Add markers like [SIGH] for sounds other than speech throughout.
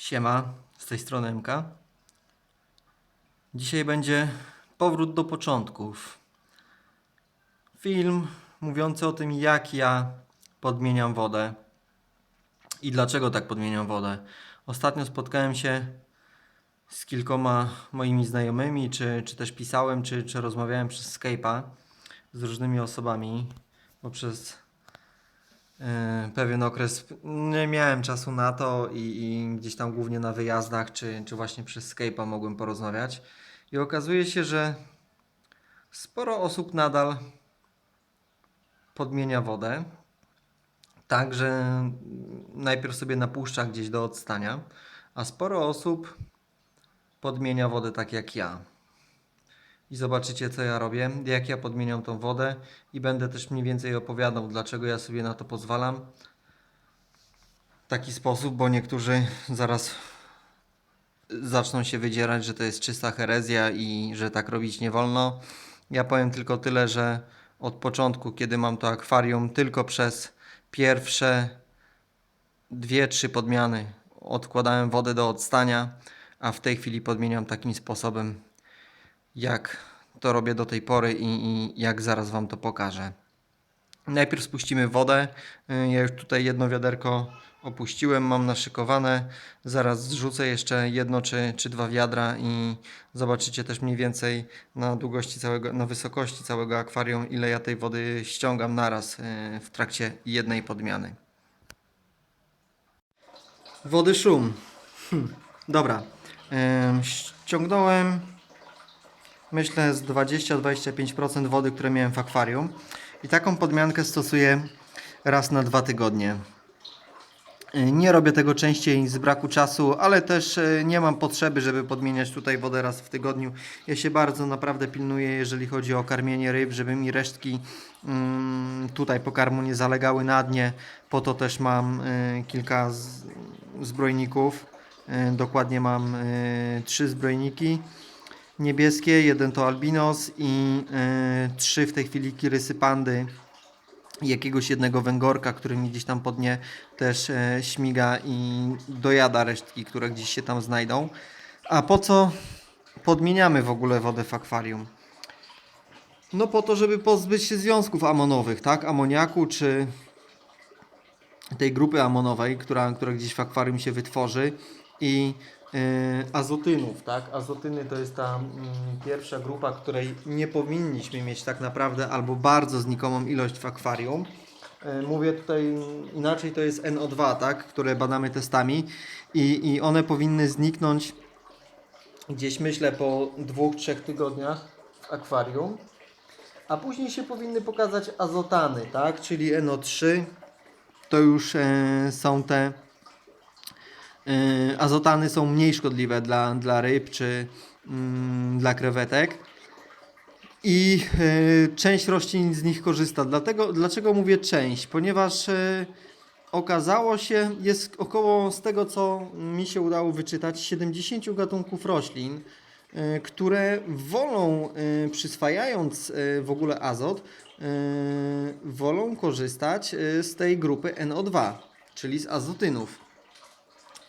Siema, z tej strony MK. Dzisiaj będzie powrót do początków. Film mówiący o tym, jak ja podmieniam wodę i dlaczego tak podmieniam wodę. Ostatnio spotkałem się z kilkoma moimi znajomymi, czy, czy też pisałem, czy, czy rozmawiałem przez Skype'a z różnymi osobami, bo przez pewien okres nie miałem czasu na to i, i gdzieś tam głównie na wyjazdach, czy, czy właśnie przez Skype'a mogłem porozmawiać. I okazuje się, że sporo osób nadal podmienia wodę. Tak, że najpierw sobie napuszcza gdzieś do odstania, a sporo osób podmienia wodę tak jak ja. I zobaczycie, co ja robię, jak ja podmieniam tą wodę, i będę też mniej więcej opowiadał, dlaczego ja sobie na to pozwalam. W taki sposób, bo niektórzy zaraz zaczną się wydzierać, że to jest czysta herezja i że tak robić nie wolno. Ja powiem tylko tyle, że od początku, kiedy mam to akwarium, tylko przez pierwsze dwie, trzy podmiany odkładałem wodę do odstania, a w tej chwili podmieniam takim sposobem, jak to robię do tej pory i, i jak zaraz Wam to pokażę. Najpierw spuścimy wodę. Y, Ja już tutaj jedno wiaderko opuściłem, mam naszykowane. Zaraz zrzucę jeszcze jedno czy, czy dwa wiadra i zobaczycie też mniej więcej na długości całego, na wysokości całego akwarium, ile ja tej wody ściągam naraz y, w trakcie jednej podmiany. Wody szum. Hm, dobra. Ściągnąłem myślę z 20-25% wody, które miałem w akwarium. I taką podmiankę stosuję raz na dwa tygodnie. Y, Nie robię tego częściej z braku czasu, ale też y, nie mam potrzeby, żeby podmieniać tutaj wodę raz w tygodniu. Ja się bardzo naprawdę pilnuję, jeżeli chodzi o karmienie ryb, żeby mi resztki mm, tutaj pokarmu nie zalegały na dnie. Po to też mam y, kilka zbrojników. Dokładnie mam trzy zbrojniki niebieskie, jeden to albinos i y, trzy w tej chwili kirysy pandy jakiegoś jednego węgorka, który mi gdzieś tam pod nie też e, śmiga i dojada resztki, które gdzieś się tam znajdą. A po co podmieniamy w ogóle wodę w akwarium? No po to, żeby pozbyć się związków amonowych, tak? Amoniaku czy tej grupy amonowej, która, która gdzieś w akwarium się wytworzy i azotynów, tak? Azotyny to jest ta mm, pierwsza grupa, której nie powinniśmy mieć tak naprawdę albo bardzo znikomą ilość w akwarium. E, Mówię tutaj inaczej, to jest NO2, tak? Które badamy testami i, i one powinny zniknąć gdzieś myślę po dwóch, trzech tygodniach w akwarium. A później się powinny pokazać azotany, tak? Czyli NO3 to już e, są te e, azotany są mniej szkodliwe dla, dla ryb czy mm, dla krewetek. I e, część roślin z nich korzysta. Dlatego, dlaczego mówię część? Ponieważ e, okazało się, jest około, z tego co mi się udało wyczytać, 70 gatunków roślin, e, które wolą, e, przyswajając e, w ogóle azot, e, wolą korzystać e, z tej grupy NO2, czyli z azotynów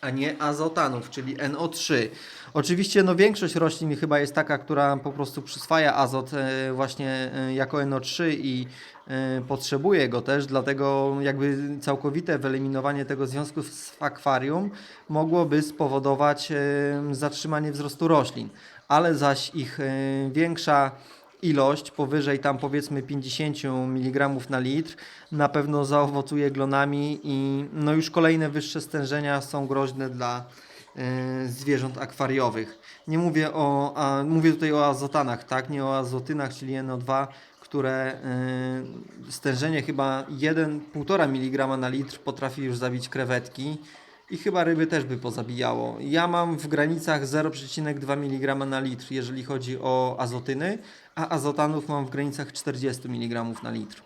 a nie azotanów, czyli NO3. Oczywiście no, większość roślin chyba jest taka, która po prostu przyswaja azot e, właśnie e, jako NO3 i e, potrzebuje go też, dlatego jakby całkowite wyeliminowanie tego związku z akwarium mogłoby spowodować zatrzymanie wzrostu roślin, ale zaś ich większa ilość, powyżej tam powiedzmy 50 mg na litr, na pewno zaowocuje glonami i no już kolejne wyższe stężenia są groźne dla e, zwierząt akwariowych. Nie mówię o, a, mówię tutaj o azotanach, tak, nie o azotynach, czyli NO2, które e, stężenie chyba 1,5 mg na litr potrafi już zabić krewetki. I chyba ryby też by pozabijało. Ja mam w granicach 0,2 mg na litr, jeżeli chodzi o azotyny, a azotanów mam w granicach 40 mg na litr.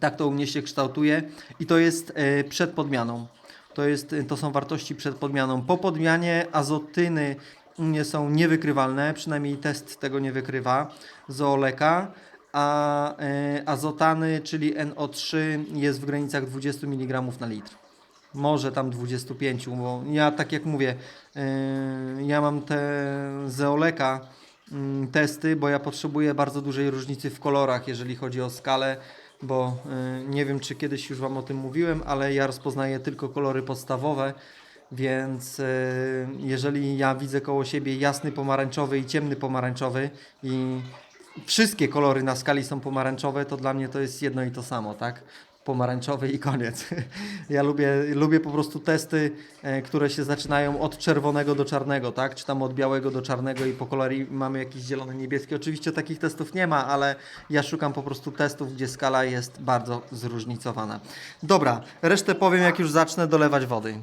Tak to u mnie się kształtuje i to jest e, przed podmianą. To, jest, e, to są wartości przed podmianą. Po podmianie azotyny u mnie są niewykrywalne, przynajmniej test tego nie wykrywa, zooleka, a e, azotany, czyli NO3 jest w granicach 20 mg na litr. Może tam 25, bo ja tak jak mówię, yy, ja mam te Zeoleka mm, testy, bo ja potrzebuję bardzo dużej różnicy w kolorach, jeżeli chodzi o skalę, bo yy, nie wiem, czy kiedyś już Wam o tym mówiłem, ale ja rozpoznaję tylko kolory podstawowe, więc yy, jeżeli ja widzę koło siebie jasny pomarańczowy i ciemny pomarańczowy i wszystkie kolory na skali są pomarańczowe, to dla mnie to jest jedno i to samo, tak? Pomarańczowy i koniec. [LAUGHS] Ja lubię, lubię po prostu testy, e, które się zaczynają od czerwonego do czarnego, tak? Czy tam od białego do czarnego i po kolorii mamy jakiś zielony, niebieski. Oczywiście takich testów nie ma, ale ja szukam po prostu testów, gdzie skala jest bardzo zróżnicowana. Dobra, resztę powiem jak już zacznę dolewać wody.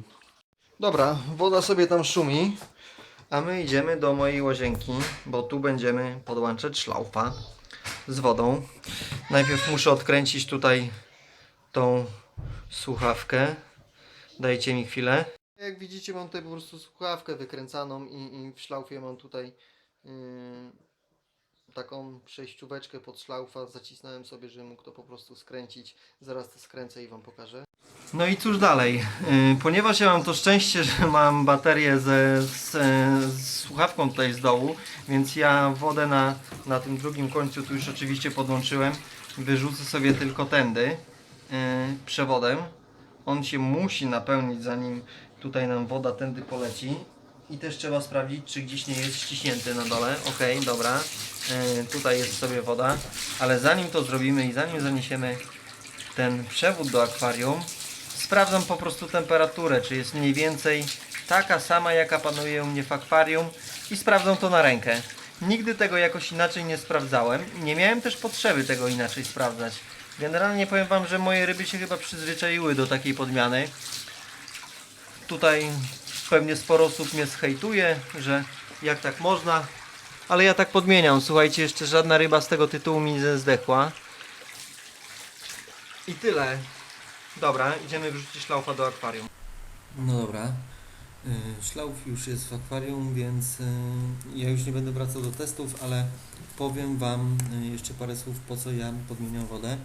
Dobra, woda sobie tam szumi, a my idziemy do mojej łazienki, bo tu będziemy podłączać szlaufa z wodą. Najpierw muszę odkręcić tutaj tą słuchawkę. Dajcie mi chwilę. Jak widzicie mam tutaj po prostu słuchawkę wykręcaną i, i w szlaufie mam tutaj yy, taką przejścióweczkę pod szlaufa. Zacisnąłem sobie, żebym mógł to po prostu skręcić. Zaraz to skręcę i Wam pokażę. No i cóż dalej? Yy, ponieważ ja mam to szczęście, że mam baterię ze, z, z słuchawką tutaj z dołu, więc ja wodę na, na tym drugim końcu tu już oczywiście podłączyłem. Wyrzucę sobie tylko tędy przewodem. On się musi napełnić zanim tutaj nam woda tędy poleci. I też trzeba sprawdzić, czy gdzieś nie jest ściśnięty na dole. Ok, dobra. Yy, tutaj jest sobie woda. Ale zanim to zrobimy i zanim zaniesiemy ten przewód do akwarium, sprawdzam po prostu temperaturę, czy jest mniej więcej taka sama, jaka panuje u mnie w akwarium i sprawdzam to na rękę. Nigdy tego jakoś inaczej nie sprawdzałem. Nie miałem też potrzeby tego inaczej sprawdzać. Generalnie powiem Wam, że moje ryby się chyba przyzwyczaiły do takiej podmiany. Tutaj pewnie sporo osób mnie zhejtuje, że jak tak można. Ale ja tak podmieniam. Słuchajcie, jeszcze żadna ryba z tego tytułu mi nie zdechła. I tyle. Dobra, idziemy wrzucić szlaufa do akwarium. No dobra. Y, Szlauf już jest w akwarium, więc y, ja już nie będę wracał do testów, ale powiem Wam y, jeszcze parę słów po co ja podmieniam wodę.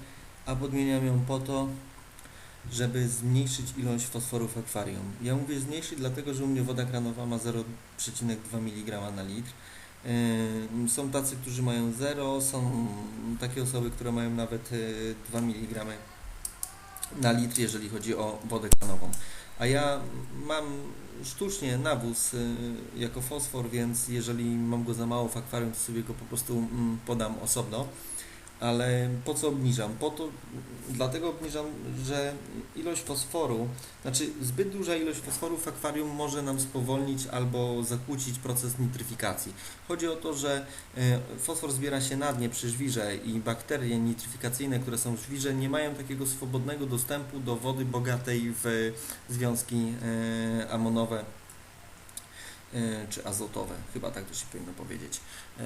A podmieniam ją po to, żeby zmniejszyć ilość fosforu w akwarium. Ja mówię zmniejszyć, dlatego że u mnie woda kranowa ma 0,2 mg na litr. Yy, Są tacy, którzy mają 0, są takie osoby, które mają nawet yy, 2 mg na litr, jeżeli chodzi o wodę kranową. A ja mam sztucznie nawóz yy, jako fosfor, więc jeżeli mam go za mało w akwarium, to sobie go po prostu mm, podam osobno. Ale po co obniżam? Po to, dlatego obniżam, że ilość fosforu, znaczy zbyt duża ilość fosforu w akwarium może nam spowolnić albo zakłócić proces nitryfikacji. Chodzi o to, że e, fosfor zbiera się na dnie przy żwirze i bakterie nitryfikacyjne, które są w żwirze, nie mają takiego swobodnego dostępu do wody bogatej w związki e, amonowe czy azotowe, chyba tak to się powinno powiedzieć. E,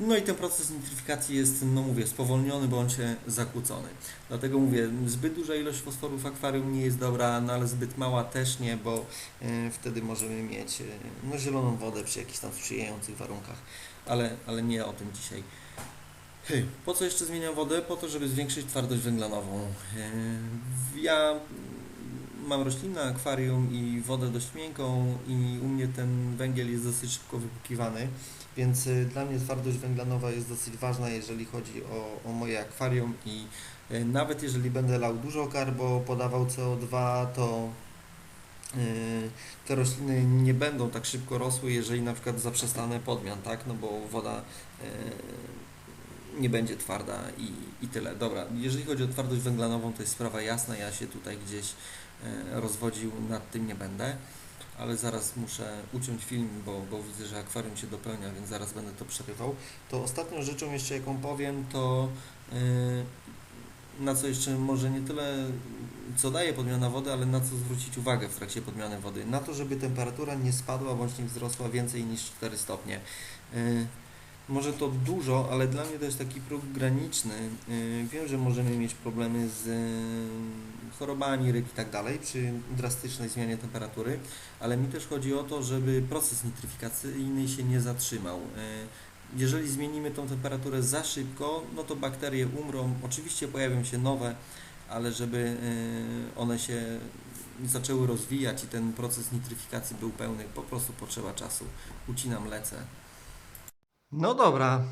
No i ten proces nitryfikacji jest, no mówię, spowolniony bądź zakłócony. Dlatego mówię, zbyt duża ilość fosforu w akwarium nie jest dobra, no ale zbyt mała też nie, bo e, wtedy możemy mieć e, no, zieloną wodę przy jakichś tam sprzyjających warunkach. Ale, ale nie o tym dzisiaj. Po co jeszcze zmieniam wodę? Po to, żeby zwiększyć twardość węglanową. E, Ja mam roślinne akwarium i wodę dość miękką i u mnie ten węgiel jest dosyć szybko wypłukiwany, więc y, dla mnie twardość węglanowa jest dosyć ważna, jeżeli chodzi o, o moje akwarium i y, nawet jeżeli będę lał dużo karbo, podawał CO2, to y, te rośliny nie będą tak szybko rosły, jeżeli na przykład zaprzestanę podmian, tak? No bo woda nie będzie twarda i, i tyle. Dobra, jeżeli chodzi o twardość węglanową, to jest sprawa jasna, ja się tutaj gdzieś rozwodził, nad tym nie będę, ale zaraz muszę uciąć film, bo, bo widzę, że akwarium się dopełnia, więc zaraz będę to przerywał. To ostatnią rzeczą jeszcze jaką powiem, to e, na co jeszcze może nie tyle co daje podmiana wody, ale na co zwrócić uwagę w trakcie podmiany wody. Na to, żeby temperatura nie spadła bądź nie wzrosła więcej niż 4 stopnie. Może to dużo, ale dla mnie to jest taki próg graniczny. Yy, Wiem, że możemy mieć problemy z yy, chorobami ryb i tak dalej przy drastycznej zmianie temperatury, ale mi też chodzi o to, żeby proces nitryfikacyjny się nie zatrzymał. Yy, Jeżeli zmienimy tą temperaturę za szybko, no to bakterie umrą. Oczywiście pojawią się nowe, ale żeby one się zaczęły rozwijać i ten proces nitryfikacji był pełny. Po prostu potrzeba czasu. Ucinam, lecę. No dobra,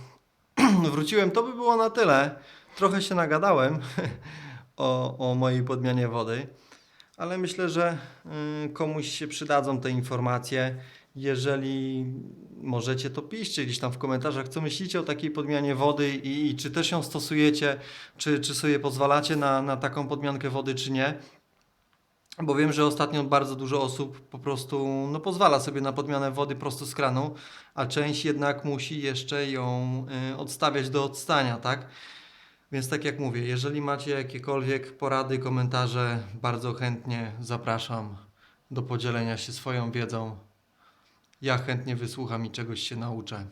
[CLEARS THROAT] wróciłem. To by było na tyle. Trochę się nagadałem [LAUGHS] o, o mojej podmianie wody, ale myślę, że y, komuś się przydadzą te informacje. Jeżeli możecie, to piszcie gdzieś tam w komentarzach, co myślicie o takiej podmianie wody i, i czy też ją stosujecie, czy, czy sobie pozwalacie na, na taką podmiankę wody, czy nie. Bo wiem, że ostatnio bardzo dużo osób po prostu no, pozwala sobie na podmianę wody prosto z kranu, a część jednak musi jeszcze ją y, odstawiać do odstania, tak? Więc tak jak mówię, jeżeli macie jakiekolwiek porady, komentarze, bardzo chętnie zapraszam do podzielenia się swoją wiedzą. Ja chętnie wysłucham i czegoś się nauczę.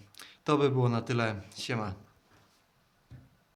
To by było na tyle. Siema.